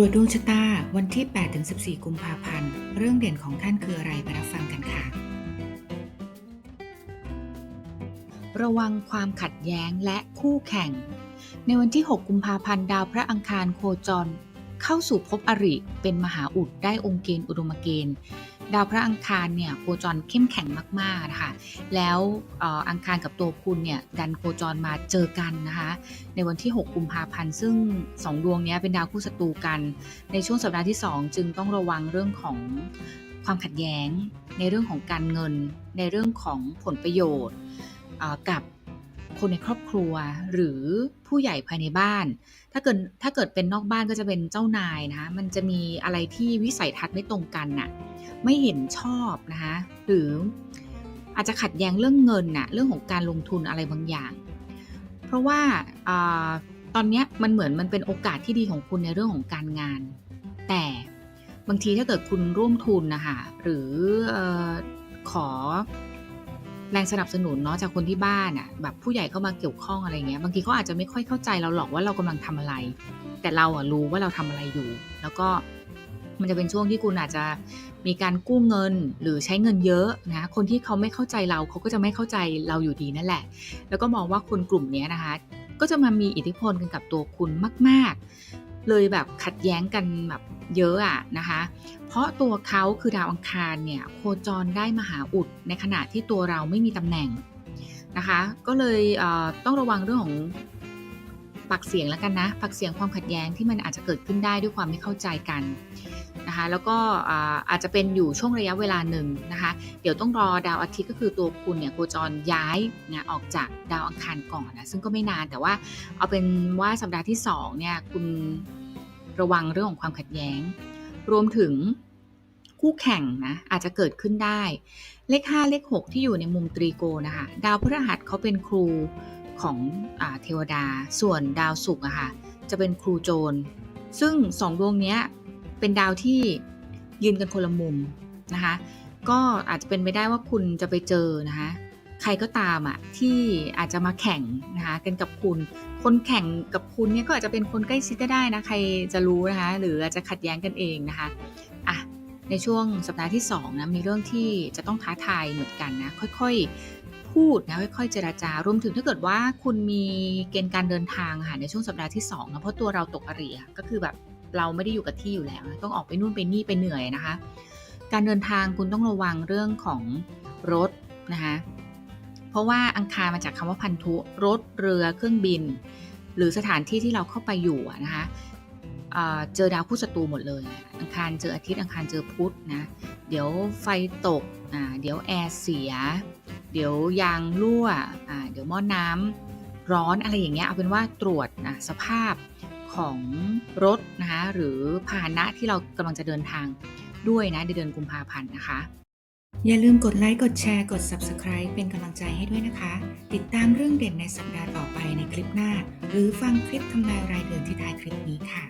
รวจดวงชะตาวันที่ 8-14 กุมภาพันธ์ เรื่องเด่นของท่านคืออะไรไปรับฟังกันค่ะ ระวังความขัดแย้งและคู่แข่ง ในวันที่ 6 กุมภาพันธ์ ดาวพระอังคารโคจร เข้าสู่ภพอริเป็นมหาอุดได้องค์เกณฑ์อุดมเกณฑ์ ดาวพระอังคารเนี่ยโคจรเข้มแข็งมากๆนะคะแล้วออังคารกับตัวคุณเนี่ยดันโคจรมาเจอกันนะคะในวันที่ 6 กุมภาพันธ์ ซึ่ง 2 ดวงนี้เป็นดาวคู่ศัตรูกัน ในช่วงสัปดาห์ที่ 2 จึงต้องระวังเรื่องของความขัดแย้ง ในเรื่องของการเงิน ในเรื่องของผลประโยชน์กับ คนในครอบครัว หรือผู้ใหญ่ภายในบ้าน ถ้าเกิดถ้าเกิดเป็นนอกบ้านก็จะเป็นเจ้านายนะคะมันจะมีอะไรที่วิสัยทัศน์ไม่ตรงกันน่ะไม่เห็นชอบนะคะหรืออาจจะขัดแย้งเรื่องเงินน่ะเรื่องของการลงทุนอะไรบางอย่าง เพราะว่าอตอนนี้มันเหมือนมันเป็นโอกาสที่ดีของคุณในเรื่องของการงาน แต่บางทีถ้าเกิดคุณร่วมทุนนะคะหรืออขอ แรงสนับสนุนเนาะจากคนที่บ้านอะแบบผู้ใหญ่เข้ามาเกี่ยวข้องอะไรเงี้ยบางทีเขาอาจจะไม่ค่อยเข้าใจเราหรอกว่าเรากำลังทำอะไร แต่เราอะรู้ว่าเราทำอะไรอยู่ แล้วก็มันจะเป็นช่วงที่คุณอาจจะมีการกู้เงินหรือใช้เงินเยอะนะ คนที่เขาไม่เข้าใจเราเขาก็จะไม่เข้าใจเราอยู่ดีนั่นแหละ แล้วก็มองว่าคนกลุ่มนี้นะคะ ก็จะมามีอิทธิพลกันกับตัวคุณมาก ๆ เลยแบบขัดแย้งกันแบบ เยอะอะนะคะ เพราะตัวเขาคือดาวอังคารเนี่ยโคจรได้มหาอุดในขณะที่ตัวเราไม่มีตำแหน่งนะคะ ก็เลยเต้องระวังเรื่องของปากเสียงแล้วกันนะปากเสียงความขัดแย้งที่มันอาจจะเกิดขึ้นได้ด้วยความไม่เข้าใจกันนะคะ แล้วก็อาอาจจะเป็นอยู่ช่วงระยะเวลาหนึ่งนะคะ เดี๋ยวต้องรอดาวอาทิตย์ก็คือตัวคุณเนี่ยโคจรย้ายนะออกจากดาวอังคารก่อนนะซึ่งก็ไม่นานแต่ว่าเอาเป็นว่าสัปดาห์ที่2เนี่ยคุณ ระวังเรื่องของความขัดแย้ง รวมถึงคู่แข่งนะอาจจะเกิดขึ้นได้ เลข 5 เลข 6 ที่อยู่ในมุมตรีโกนะคะ ดาวพฤหัสเขาเป็นครูของอเทวดา ส่วนดาวศุกร์อะค่ะจะเป็นครูโจร ซึ่งสองดวงนี้เป็นดาวที่ยืนกันคนละมุมนะคะ ก็อาจจะเป็นไปได้ว่าคุณจะไปเจอนะคะ ใครก็ตามอะที่อาจจะมาแข่งนะคะกันกับคุณ คนแข่งกับคุณเนี่ยก็อาจจะเป็นคนใกล้ชิดก็ได้นะใครจะรู้นะคะหรืออาจจะขัดแย้งกันเองนะคะอะในช่วงสัปดาห์ที่2นะมีเรื่องที่จะต้องท้าทายเหมือนกันนะค่อยๆ พูดนะค่อยๆ เจราจารวมถึงถ้าเกิดว่าคุณมีเกณฑ์การเดินทางค่ะในช่วงสัปดาห์ที่2นะเพราะตัวเราตกอริก็คือแบบเราไม่ได้อยู่กับที่อยู่แล้ว ต้องออกไปนู่นไปนี่ไปเหนื่อยนะคะ การเดินทางคุณต้องระวังเรื่องของรถนะคะ ราะว่าอังคารมาจากคำว่าพันธุรถเรือเครื่องบิน หรือสถานที่ที่เราเข้าไปอยู่นะคะเเจอดาวคู่ศัตรูหมดเลย อังคารเจออาทิตย์อังคารเจอพุธนะ เดี๋ยวไฟตก เดี๋ยวแอร์เสีย เดี๋ยวยางรั่ว เดี๋ยวหม้อน้ำร้อนอะไรอย่างเงี้ย เอาเป็นว่าตรวจนะสภาพของรถนะคะหรือพาหนะที่เรากำลังจะเดินทางด้วยนะในเดือนกุมภาพันธ์นะคะ อย่าลืมกดไลค์ กดแชร์ กด Subscribe เป็นกำลังใจให้ด้วยนะคะ ติดตามเรื่องเด่นในสัปดาห์ต่อไปในคลิปหน้า หรือฟังคลิปทำนายรายเดือนที่ท้ายคลิปนี้ค่ะ